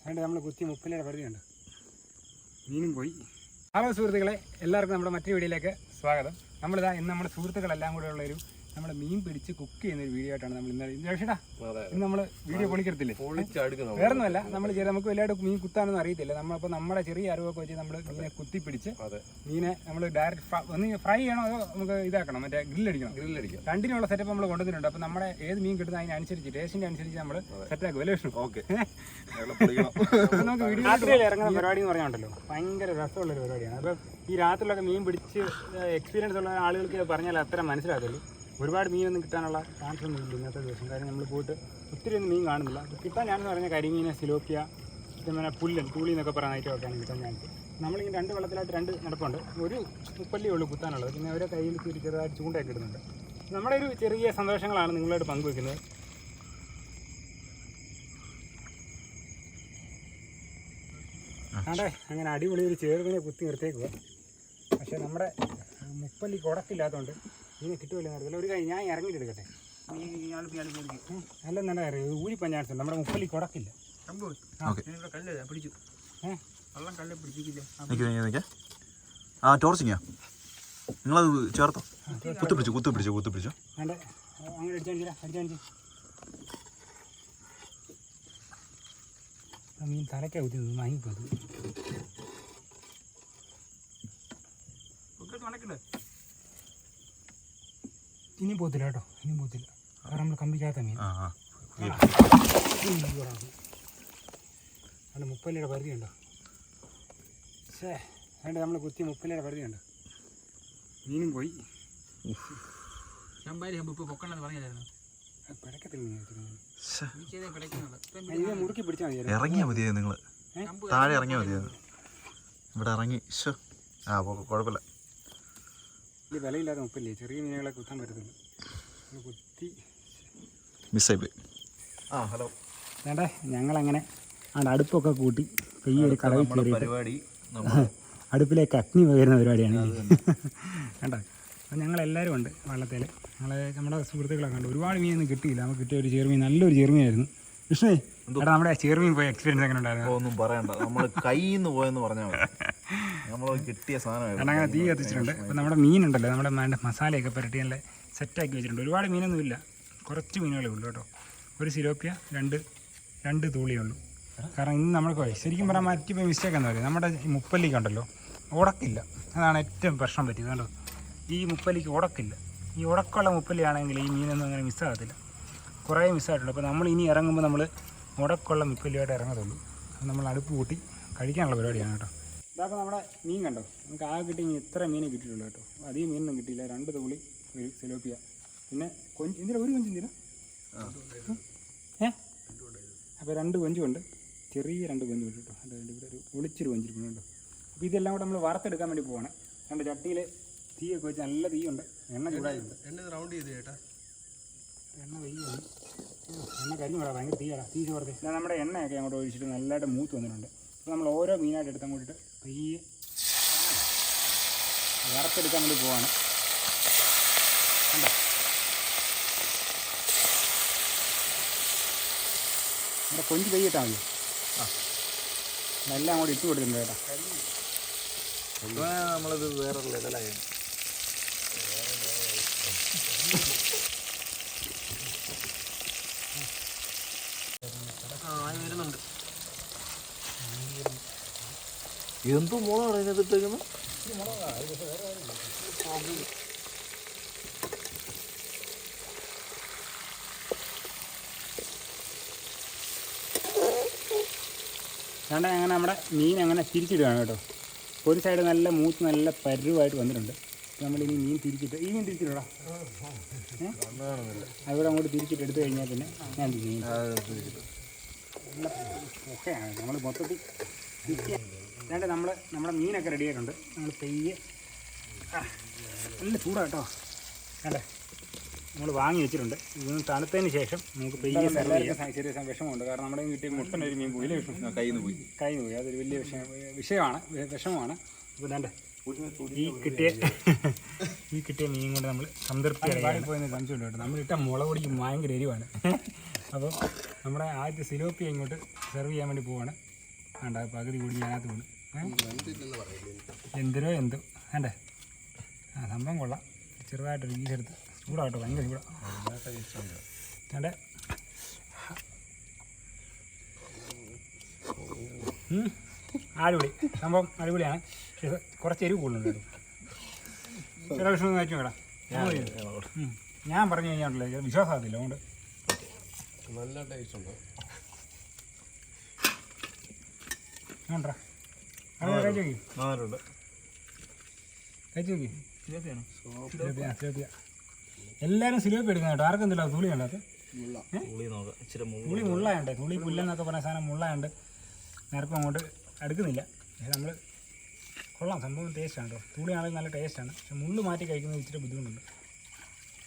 അതുകൊണ്ട് നമ്മൾ കുത്തി മുപ്പലിയുടെ പരിധി ഉണ്ട് മീനും പോയി. ഹലോ സുഹൃത്തുക്കളെ എല്ലാവർക്കും നമ്മുടെ മറ്റൊരു വീഡിയോയിലേക്ക് സ്വാഗതം. നമ്മളിതാ ഇന്ന് നമ്മുടെ സുഹൃത്തുക്കളെല്ലാം കൂടെ നമ്മൾ മീൻ പിടിച്ച് കുക്ക് ചെയ്യുന്ന ഒരു വീഡിയോ ആയിട്ടാണ് നമ്മൾ ഇന്ന് ചേട്ടാ ഇന്ന് നമ്മൾ വീഡിയോ പൊളിക്കെടുത്തില്ലേ? വേറെ ഒന്നുമല്ല നമ്മൾ ചെറിയ നമുക്ക് വലുതായിട്ട് മീൻ കുത്താനൊന്നും അറിയത്തില്ല. നമ്മളിപ്പോ നമ്മുടെ ചെറിയ അറിവൊക്കെ വെച്ച് നമ്മൾ മീനെ കുത്തി പിടിച്ച് മീനെ നമ്മൾ ഡയറക്റ്റ് ഒന്ന് ഫ്രൈ ചെയ്യണോ അതോ നമുക്ക് ഇതാക്കണം? മറ്റേ ഗ്രില്ലടിക്കണം ഗ്രില്ലടിക്കണം രണ്ടിനുള്ള സെറ്റപ്പ് നമ്മൾ കൊണ്ടുവന്നിട്ടുണ്ട്. അപ്പോൾ നമ്മുടെ ഏത് മീൻ കിട്ടുന്ന അതിനനുസരിച്ച് ടേസ്റ്റിന്റെ അനുസരിച്ച് നമ്മൾ സെറ്റാക്കും അല്ലേ വിഷ്ണു? ഓക്കെ. നമുക്ക് വീഡിയോ രാത്രിയിൽ ഇറങ്ങുന്ന പരിപാടി എന്ന് പറഞ്ഞാണ്ടല്ലോ. ഭയങ്കര രസമുള്ള ഒരു പരിപാടിയാണ്. അപ്പോൾ ഈ രാത്രിയിലൊക്കെ മീൻ പിടിച്ച് എക്സ്പീരിയൻസ് ഉള്ള ആളുകൾക്ക് പറഞ്ഞാൽ അത്ര മനസ്സിലാകത്തുള്ളൂ ഒരുപാട് മീനൊന്നും കിട്ടാനുള്ള ചാൻസ് ഒന്നും ഇല്ല ഇന്നത്തെ ദിവസം. കാര്യം നമ്മൾ പോയിട്ട് ഒത്തിരി ഒന്നും മീൻ കാണുന്നില്ല. കിട്ടാൻ ഞാനെന്ന് പറഞ്ഞ കരിമീനെ സിലോപ്പിയ പിന്നെ പുല്ലൻ തൂളി എന്നൊക്കെ പറയുന്ന ഐറ്റമൊക്കെയാണ് കിട്ടാൻ ചാൻസ് നമ്മളിങ്ങനെ രണ്ട് വെള്ളത്തിലായിട്ട് രണ്ട് നടപ്പുണ്ട്. ഒരു മുപ്പല്ലേ ഉള്ളൂ കുത്താനുള്ളത്. പിന്നെ അവരെ കയ്യിൽ ഒരു ചെറുതായിട്ട് ചൂണ്ടയൊക്കെ ഇടുന്നുണ്ട്. നമ്മുടെ ഒരു ചെറിയ സന്തോഷങ്ങളാണ് നിങ്ങളായിട്ട് പങ്കുവെക്കുന്നത്. അതെ അങ്ങനെ അടിപൊളി ഒരു ചേർവിനെ കുത്തി നിർത്തേക്കുക പക്ഷേ നമ്മുടെ മുപ്പല്ലി കുടക്കില്ലാത്തതുകൊണ്ട് ഇതിനെ കിട്ടുമല്ലോ അറിയില്ല ഒരു കാര്യം ഞാൻ ഇറങ്ങിയിട്ട് എടുക്കട്ടെ. നല്ല നല്ല കാര്യം ഊരിപ്പം ചാൻസ് നമ്മുടെ മുപ്പലി കുടക്കില്ല. ഓക്കെ. പിടിച്ചു. വെള്ളം കല്ലെ പിടിച്ചിട്ടില്ല ആ ടോർച്ചിങ്ങാ? നിങ്ങളത് ചേർത്തോ? കുത്തു പിടിച്ചു കുത്തു പിടിച്ചു കുത്തു പിടിച്ചു. അങ്ങനെ അടിച്ചാൽ അടിച്ചാൽ മീൻ തലക്കാ കുത്തി വാങ്ങിപ്പോയത് ഇനി പോത്തില്ല കേട്ടോ ഇനി പോത്തില്ല കാരണം നമ്മൾ കമ്പിക്കാത്ത മീൻ അല്ല അവിടെ മുപ്പല്ലിയുടെ പരിധി ഉണ്ടോ? ശേ വേണ്ട നമ്മൾ കുത്തി മുപ്പല്ലിയുടെ പരിധി ഉണ്ട്? മീനും പോയി. ചമ്പാരി ഇപ്പോൾ ഇപ്പൊ പൊക്കണ്ടെന്ന് പറഞ്ഞില്ലായിരുന്നു. മതിയായിരുന്നു. ഇറങ്ങിയാ മതിയാ നിങ്ങൾ താഴെ ഇറങ്ങിയാ മതിയായിരുന്നു. ഇവിടെ ഇറങ്ങി. ശോ ആ കുഴപ്പമില്ല. വലിയ വിലയില്ലാതെ മുപ്പില്ലേ? ചെറിയ മീനുകളെ കുത്താൻ പറ്റത്തില്ല. കുത്തി. മിസ്സായി പോയി ആ ഹലോ. വേണ്ടേ? ഞങ്ങളങ്ങനെ അവിടെ അടുപ്പൊക്കെ കൂട്ടി പെയ്യൊരു കടവിൽ കയറി പരിപാടി അടുപ്പിലേക്ക് അഗ്നി പകരുന്ന പരിപാടിയാണ് വേണ്ട അപ്പം ഞങ്ങളെല്ലാവരും ഉണ്ട് വള്ളത്തിൽ ഞങ്ങൾ നമ്മുടെ സുഹൃത്തുക്കളൊക്കെ ഉണ്ട്. ഒരുപാട് മീനൊന്നും കിട്ടിയില്ല. നമുക്ക് കിട്ടിയ ഒരു ചെറുമീൻ നല്ലൊരു ചെറുമീനായിരുന്നു. ആയിരുന്നു എടാ നമ്മുടെ ചെറുമീൻ പോയ എക്സ്പീരിയൻസ് എങ്ങനെ ഉണ്ടായിരുന്നു? ഒന്നും പറയണ്ട. നമ്മൾ കയ്യിൽ നിന്ന് പോയെന്ന് പറഞ്ഞാൽ മതി. നമ്മൾ അങ്ങനെ തീ കത്തിച്ചിട്ടുണ്ട്. അപ്പം നമ്മുടെ മീനുണ്ടല്ലോ നമ്മുടെ വേണ്ട മസാലയൊക്കെ പുരട്ടി നല്ല സെറ്റാക്കി വെച്ചിട്ടുണ്ട്. ഒരുപാട് മീനൊന്നും ഇല്ല. കുറച്ച് മീനുകളേ ഉള്ളൂ കേട്ടോ. ഒരു സിലോപ്പിയ രണ്ട് രണ്ട് തൂളിയേ ഉള്ളൂ കാരണം ഇന്ന് നമ്മൾക്ക് ശരിക്കും പറഞ്ഞാൽ മറ്റിപ്പോൾ മിസ്റ്റേക്ക് എന്താ പറയുക നമ്മുടെ ഈ മുപ്പല്ലിക്ക് ഉണ്ടല്ലോ ഉടക്കില്ല. അതാണ് ഏറ്റവും പ്രശ്നം പറ്റിയത് കേട്ടോ ഈ മുപ്പല്ലിക്ക് ഉടക്കില്ല. ഈ ഉടക്കമുള്ള മുപ്പല്ലിയാണെങ്കിൽ ഈ മീനൊന്നും അങ്ങനെ മിസ്സാകത്തില്ല കുറേ മിസ്സായിട്ടുണ്ട് അപ്പോൾ നമ്മൾ ഇനി ഇറങ്ങുമ്പോൾ നമ്മൾ ഉടക്കമുള്ള മുപ്പല്ലിയായിട്ട് ഇറങ്ങത്തുള്ളൂ. നമ്മൾ അടുപ്പ് കൂട്ടി കഴിക്കാനുള്ള പരിപാടിയാണ് കേട്ടോ. ഇതാപ്പോൾ നമ്മുടെ മീൻ കണ്ടോ? നമുക്ക് ആകെ കിട്ടി ഇനി ഇത്ര മീനെ കിട്ടിയിട്ടുള്ളൂ കേട്ടോ. അധികം മീനൊന്നും കിട്ടിയില്ല. രണ്ട് തുള്ളി ഒരു സെലോപ്പിയ. പിന്നെ കൊഞ്ച് എന്തിനാ ഒരു കൊഞ്ച് എന്തിനാ ഏ? അപ്പോൾ രണ്ട് കൊഞ്ചുണ്ട് ചെറിയ രണ്ട് കൊഞ്ച് ഉണ്ട് കേട്ടോ. അത് ഇവിടെ ഒരു ഒളിച്ചൊരു കൊഞ്ചിരിക്കുന്നുണ്ട് അപ്പോൾ ഇതെല്ലാം കൂടെ നമ്മൾ വറുത്തെടുക്കാൻ വേണ്ടി പോവാണ്. രണ്ട് ചട്ടിയിൽ തീയൊക്കെ വെച്ച് നല്ല തീയുണ്ട്. എണ്ണ ചൂടായിട്ടുണ്ട്. എണ്ണ റൗണ്ട് ചെയ്ത് ചേട്ടാ? എണ്ണ വെയ്യാണ് എണ്ണ കരിഞ്ഞു കൂടാ ഭയങ്കര തീയാണ് തീ ചോർത്തി നമ്മുടെ എണ്ണയൊക്കെ അങ്ങോട്ട് ഒഴിച്ചിട്ട് നല്ലതായിട്ട് മൂത്ത് വന്നിട്ടുണ്ട്. അപ്പോൾ നമ്മൾ ഓരോ മീനായിട്ട് എടുത്ത് അങ്ങോട്ടിട്ട് പയ്യെ വറുത്തെടുക്കാൻ വേണ്ടി പോവാണ്. കണ്ടോ? നമ്മുടെ കൊഞ്ച് പെയ്യിട്ടാൽ മതി. ആ. എല്ലാം കൂടി ഇട്ട് കൊടുത്തിട്ടുണ്ട് കേട്ടോ. നമ്മളത് വേറെ ലെവലായി. ആ വരുന്നുണ്ട്. എന്തോ മുളകാണ് അതിനകത്തിട്ടേക്കുന്നത് വേണ്ട അങ്ങനെ നമ്മുടെ മീൻ അങ്ങനെ തിരിച്ചിടുകയാണ് കേട്ടോ. ഒരു സൈഡ് നല്ല മൂത്ത് നല്ല പരുവായിട്ട് വന്നിട്ടുണ്ട്. നമ്മൾ നമ്മളിനി മീൻ തിരിച്ചിട്ട് ഈ മീൻ തിരിച്ചിട്ടാ. അവിടെ അങ്ങോട്ട് തിരിച്ചിട്ട് എടുത്തു കഴിഞ്ഞാൽ പിന്നെ ഞാൻ മീൻ നല്ല ഒക്കെയാണ് നമ്മൾ മൊത്തത്തിൽ വേണ്ട നമ്മൾ നമ്മുടെ മീനൊക്കെ റെഡി ആയിട്ടുണ്ട്. നമ്മൾ തെയ്യ്. നല്ല ചൂടാ കേട്ടോ. അല്ലേ നമ്മൾ വാങ്ങി വെച്ചിട്ടുണ്ട്. ഇതൊന്ന് തണുത്തതിന് ശേഷം നമുക്ക് പെയ്യ സെർവ് ചെയ്യാം. ചെറിയ വിഷമമുണ്ട്. കാരണം നമ്മുടെ വീട്ടിൽ മുട്ടൻ ഒരു മീൻ പോയില്ലേ വിഷമം. കയ്യിൽ നിന്ന് പോയി. കൈ പോയി. അതൊരു വലിയ വിഷയം. വിഷയമാണ്. വിഷമമാണ്. അപ്പോൾ ദാണ്ട് ഈ കിട്ടിയ ഈ കിട്ടിയ മീൻ കൊണ്ട് നമ്മൾ സംതൃപ്തി പോയെന്ന് സംശയമുണ്ട് കേട്ടോ. നമ്മൾ ഇട്ട മുളക് പൊടിക്ക് ഭയങ്കര എരിവാണ്. അപ്പോൾ നമ്മുടെ ആദ്യത്തെ സിലോപ്പി ഇങ്ങോട്ട് സെർവ് ചെയ്യാൻ വേണ്ടി പോവാണ്. വേണ്ട പകുതി കൂടി ഞാനകത്ത് വീണ്? എന്തിനോ എന്തോ. വേണ്ടേ? ആ സംഭവം കൊള്ളാം. ചെറുതായിട്ടൊരു ഗീസെടുത്ത് ചൂടാട്ടോ ഭയങ്കര ചൂടാണ് വേണ്ടേ. അടിപൊളി. സംഭവം അടിപൊളിയാണ്. പക്ഷേ കുറച്ച് എരിവ് കൂടുതലുണ്ട്. ചില വിഷമം കഴിച്ചു വേടാ ഞാൻ പറഞ്ഞു കഴിഞ്ഞാൽ വിശ്വാസമാകത്തില്ല അതുകൊണ്ട്. നല്ല ടേസ്റ്റ് ഉണ്ട് വേണ്ടാ അത് കഴിച്ചു നോക്കി നാലുണ്ട് കഴിച്ചു നോക്കി എല്ലാവരും സിലോപ്പി എടുക്കുന്ന കേട്ടോ. ആർക്കും എന്തില്ല തുളി മുളക് തുളി മുള്ളയുണ്ട്. തുളി പുല്ലെന്നൊക്കെ പറഞ്ഞ സാധനം മുള്ളയുണ്ട്. നേരപ്പം അങ്ങോട്ട് അടുക്കുന്നില്ല. പക്ഷെ നമ്മൾ കൊള്ളാം. സംഭവം ടേസ്റ്റാണ് കേട്ടോ. തുളിയാണെങ്കിൽ നല്ല ടേസ്റ്റാണ് പക്ഷെ മുള്ള് മാറ്റി കഴിക്കുന്നത് ഇച്ചിരി ബുദ്ധിമുട്ടുണ്ട്.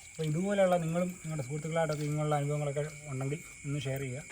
അപ്പോൾ ഇതുപോലെയുള്ള നിങ്ങളും നിങ്ങളുടെ സുഹൃത്തുക്കളായിട്ടൊക്കെ ഇങ്ങനെയുള്ള അനുഭവങ്ങളൊക്കെ ഉണ്ടെങ്കിൽ ഒന്ന് ഷെയർ ചെയ്യുക.